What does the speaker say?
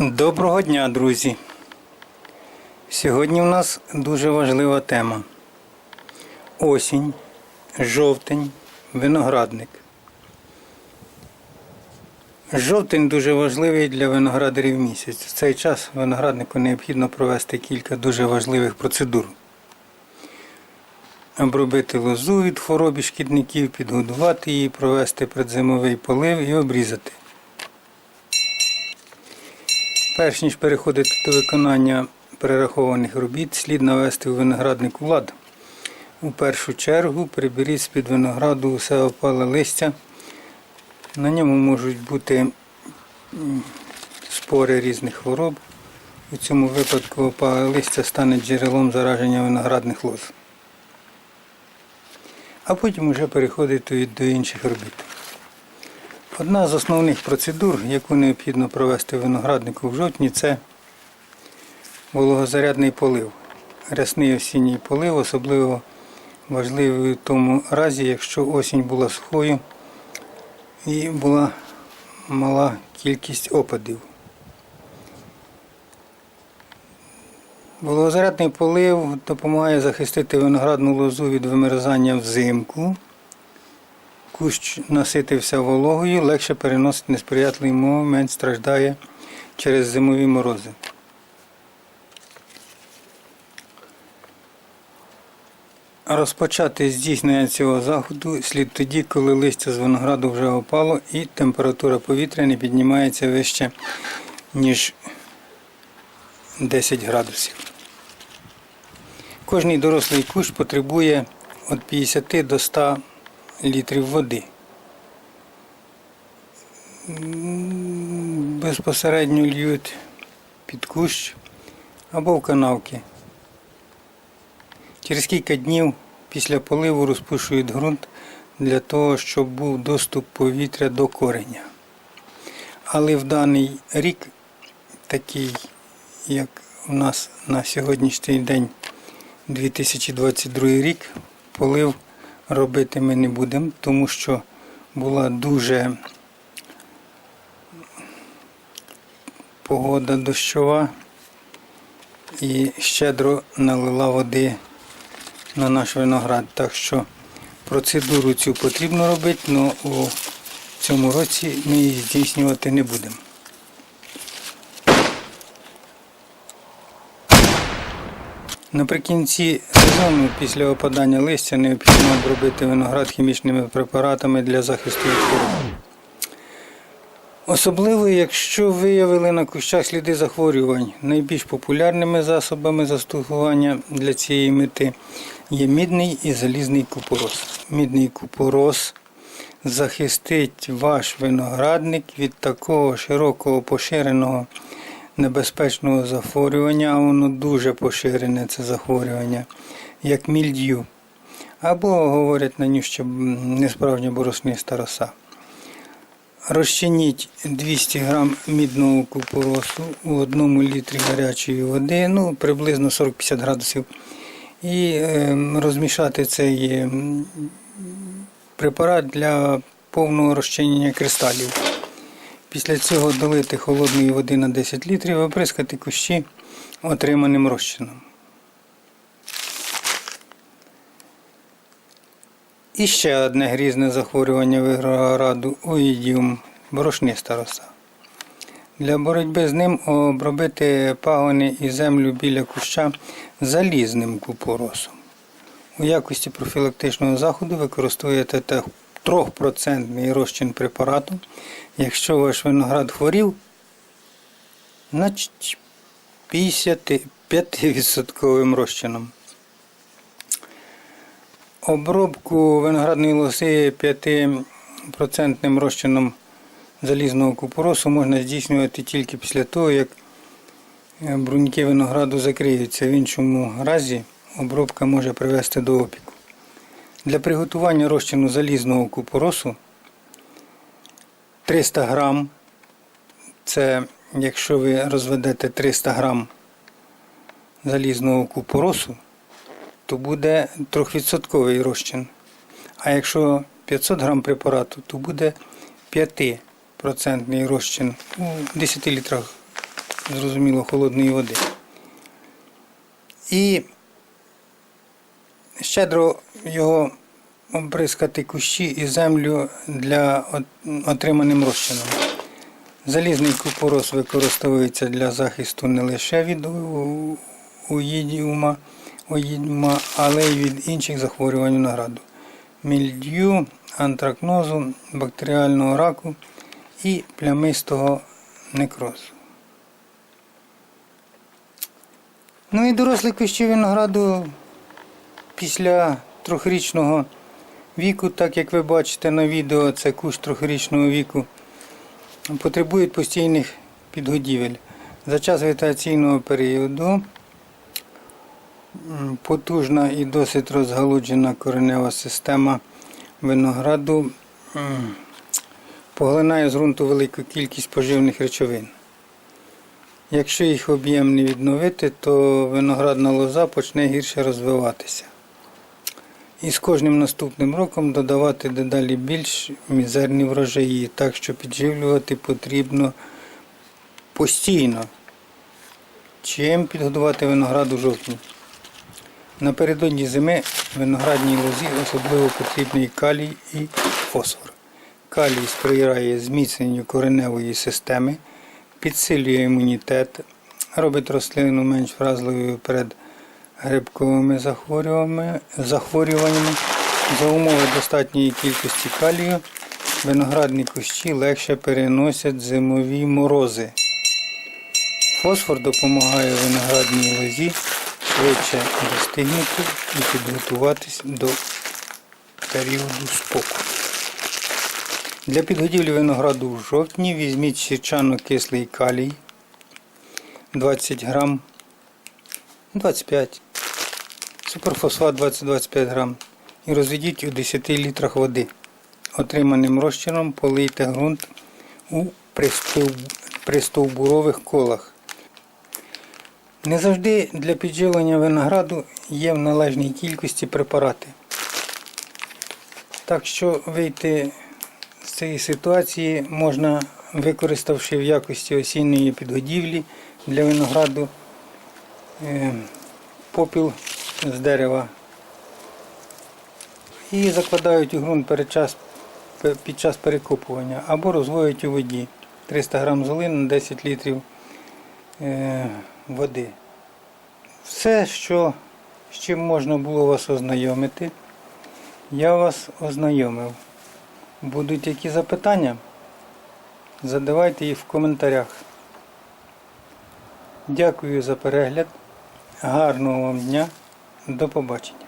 Доброго дня, друзі! Сьогодні у нас дуже важлива тема. Осінь, жовтень, виноградник. Жовтень дуже важливий для виноградарів місяць. В цей час винограднику необхідно провести кілька дуже важливих процедур. Обробити лозу від хвороб і шкідників, підгодувати її, провести предзимовий полив і обрізати. Перш ніж переходити до виконання перерахованих робіт, слід навести у винограднику лад. У першу чергу приберіть з-під винограду усе опале листя. На ньому можуть бути спори різних хвороб. У цьому випадку опале листя стане джерелом зараження виноградних лоз. А потім вже переходити до інших робіт. Одна з основних процедур, яку необхідно провести винограднику в жовтні, це вологозарядний полив. Рясний осінній полив особливо важливий у тому разі, якщо осінь була сухою і була мала кількість опадів. Вологозарядний полив допомагає захистити виноградну лозу від вимерзання взимку. Кущ наситився вологою, легше переносить несприятливий момент, страждає через зимові морози. Розпочати здійснення цього заходу слід тоді, коли листя з винограду вже опало і температура повітря не піднімається вище, ніж 10 градусів. Кожний дорослий кущ потребує від 50 до 100 літрів води. Безпосередньо льють під кущ або в канавки. Через кілька днів після поливу розпушують ґрунт для того, щоб був доступ повітря до кореня. Але в даний рік, такий, як у нас на сьогоднішній день 2022 рік, полив робити ми не будемо, тому що була дуже погода дощова і щедро налила води на наш виноград. Так що процедуру цю потрібно робити, але у цьому році ми її здійснювати не будемо. Наприкінці сезону після опадання листя необхідно обробити виноград хімічними препаратами для захисту від хвороб. Особливо, якщо виявили на кущах сліди захворювань, найбільш популярними засобами застосування для цієї мети є мідний і залізний купорос. Мідний купорос захистить ваш виноградник від такого широкого поширеного небезпечного захворювання, а воно дуже поширене це захворювання, як мільдю. Або говорять на нього ще несправжня боросниста роса. Розчиніть 200 г мідного купоросу у одному літрі гарячої води, ну приблизно 40-50 градусів. І е, розмішати цей е, препарат для повного розчинення кристалів. Після цього долити холодної води на 10 літрів, і оприскати кущі отриманим розчином. І ще одне грізне захворювання винограду оїдіум борошниста роса. Для боротьби з ним обробити пагони і землю біля куща залізним купоросом. У якості профілактичного заходу використовуєте та 3% розчин препарату. Якщо ваш виноград хворів, значить 55% розчином. Обробку виноградної лоси 5% розчином залізного купоросу можна здійснювати тільки після того, як бруньки винограду закриються. В іншому разі обробка може привести до опіку. Для приготування розчину залізного купоросу 300 грам. Це якщо ви розведете 300 грам залізного купоросу, то буде 3% розчин. А якщо 500 грам препарату, то буде 5% розчин у 10 літрах зрозуміло, холодної води. І щедро його обрискати кущі і землю для отриманим розчином. Залізний купорос використовується для захисту не лише від уїдіума, уїдіума, але й від інших захворювань винограду. Мільдю, антракнозу, бактеріального раку і плямистого некрозу. Ну і дорослі кущі винограду після трьохрічного віку, так як ви бачите на відео, це кущ трьохрічного віку, потребують постійних підгодівель. За час вегетаційного періоду потужна і досить розгалуджена коренева система винограду поглинає з ґрунту велику кількість поживних речовин. Якщо їх об'єм не відновити, то виноградна лоза почне гірше розвиватися. І з кожним наступним роком додавати дедалі більш мізерні врожаї, так що підживлювати потрібно постійно. Чим підгодувати виноград у жовтні? Напередодні зими виноградній лозі особливо потрібний калій і фосфор. Калій сприяє зміцненню кореневої системи, підсилює імунітет, робить рослину менш вразливою перед грибковими захворюваннями. За умови достатньої кількості калію виноградні кущі легше переносять зимові морози. Фосфор допомагає виноградній лозі швидше достигнути і підготуватись до періоду споку. Для підгодівлі винограду в жовтні візьміть сірчано-кислий калій 20 грам, 25, суперфосфат 20-25 грам і розведіть у 10 літрах води. Отриманим розчином полийте ґрунт у пристовбурових колах. Не завжди для підживлення винограду є в належній кількості препарати. Так що вийти з цієї ситуації можна, використавши в якості осінньої підгодівлі для винограду е, попіл з дерева. І закладають у ґрунт під час перекопування або розводять у воді 300 грам золи на 10 літрів е, води. Все, що, з чим можна було вас ознайомити, я вас ознайомив. Будуть які запитання? Задавайте їх в коментарях. Дякую за перегляд. Гарного вам дня. До побачення.